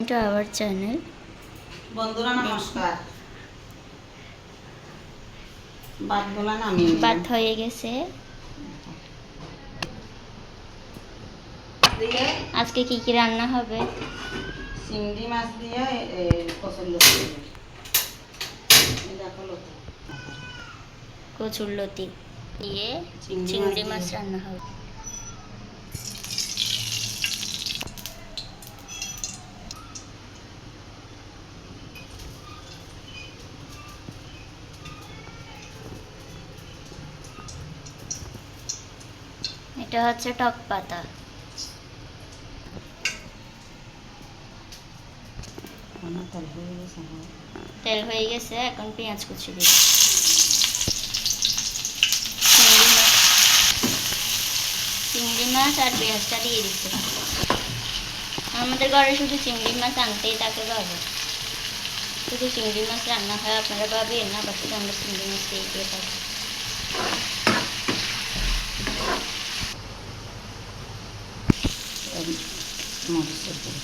to our channel. বন্ধুরা নমস্কার ভাতগুলা নামিয়ে নিলাম। ভাত হয়ে গেছে আজকে কি কি রান্না হবে চিংড়ি মাছ দিয়ে কচুর লতি। কচুর দিয়ে চিংড়ি মাছ রান্না হবে এটা হচ্ছে টক পাতা আমার তেল হয়ে গেছে আমার। তেল হয়ে গেছে এখন পেঁয়াজ কুচি দিই চিংড়ি মাছ চিংড়ি মাছ আর পেঁয়াজটা দিয়ে দিচ্ছে আমাদের ঘরে শুধু চিংড়ি মাছ আনতেই থাকে বাবা শুধু চিংড়ি মাছ রান্না হয় আপনারা ভাবেন না বাসাতে আমরা চিংড়ি মাছ দিয়ে দিয়ে থাকি এই মরিচের গুঁড়ো।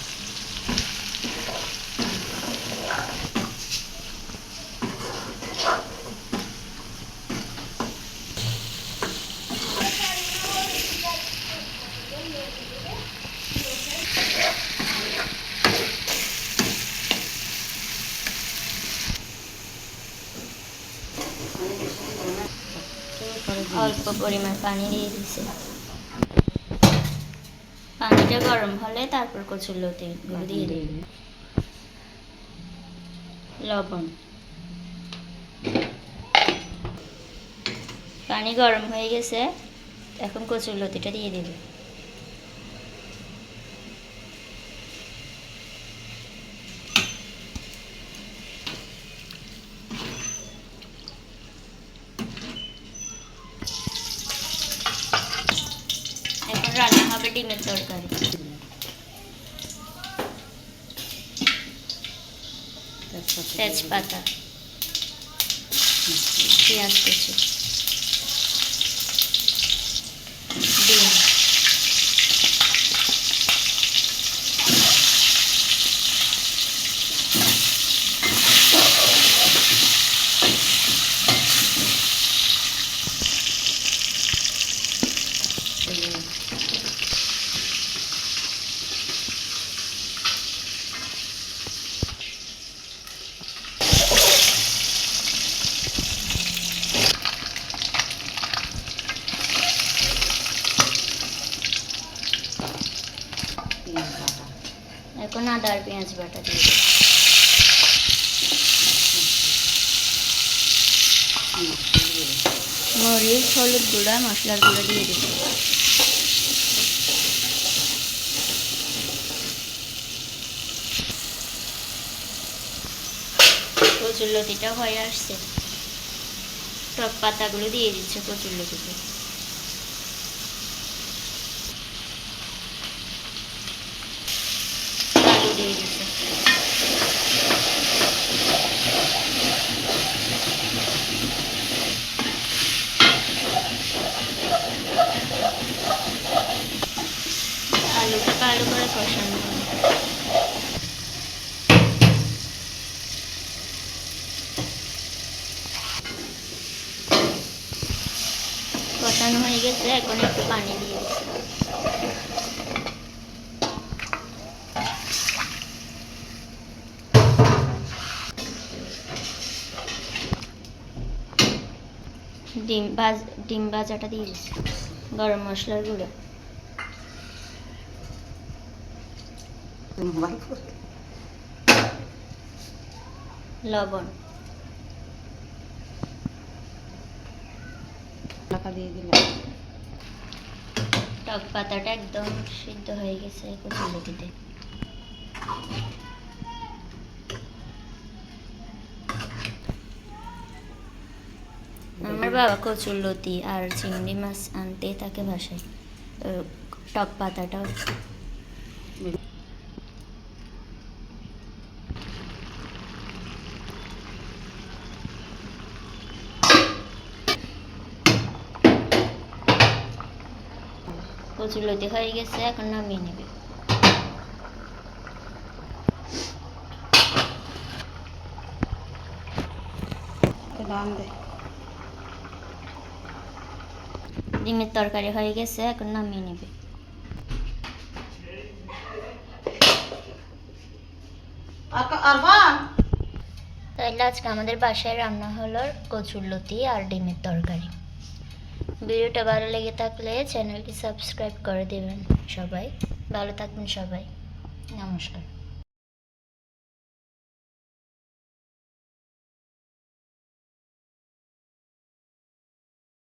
অল্প পরিমাণ পানি দিয়ে দিছে পানিটা গরম হলে তারপর কচুর লতি দিয়ে দিই। লবণ। পানি গরম হয়ে গেছে, এখন কচুর লতিটা দিয়ে দেবে এখন রান্না হবে ডিমের তরকারি তেজপাতা দিয়ে তেজপাতা পেঁয়াজ কুচি ডিম এখন আদা আর পেঁয়াজ বাটা দিয়ে। মরিচ, হলুদ গুঁড়া, মশলার গুঁড়া দিয়ে দিচ্ছি। কচুর লতিটা হয়ে আসছে। টক পাতাগুলো দিয়ে দিচ্ছে কচুর লতিতে আলু দিয়ে দিচ্ছে আলুটা ভালো করে কষানো। কষানো হয়ে গেছে, এখন একটু পানি দিয়ে ডিম ভাজ, ডিম ভাজাটা দিয়ে দিচ্ছি, গরম মশলার গুঁড়ো মোবাইল করে। লবণ। দিয়ে দিলাম। টক পাতাটা একদম সিদ্ধ হয়ে গেছে আমার বাবা কচুরলতি আর চিংড়ি মাছ আনতে তাকে বাসায়। তো টক পাতাটাও কচুর লতি হয়ে গেছে এখন নামিয়ে নেবে। ডিমের তরকারি হয়ে গেছে এখন নামিয়ে নেবে। তাহলে আজকে আমাদের বাসায় রান্না হলো কচুর লতি আর ডিমের তরকারি। ভিডিওটা ভালো লেগে থাকলে চ্যানেলটি সাবস্ক্রাইব করে দেবেন সবাই। ভালো থাকবেন সবাই। নমস্কার।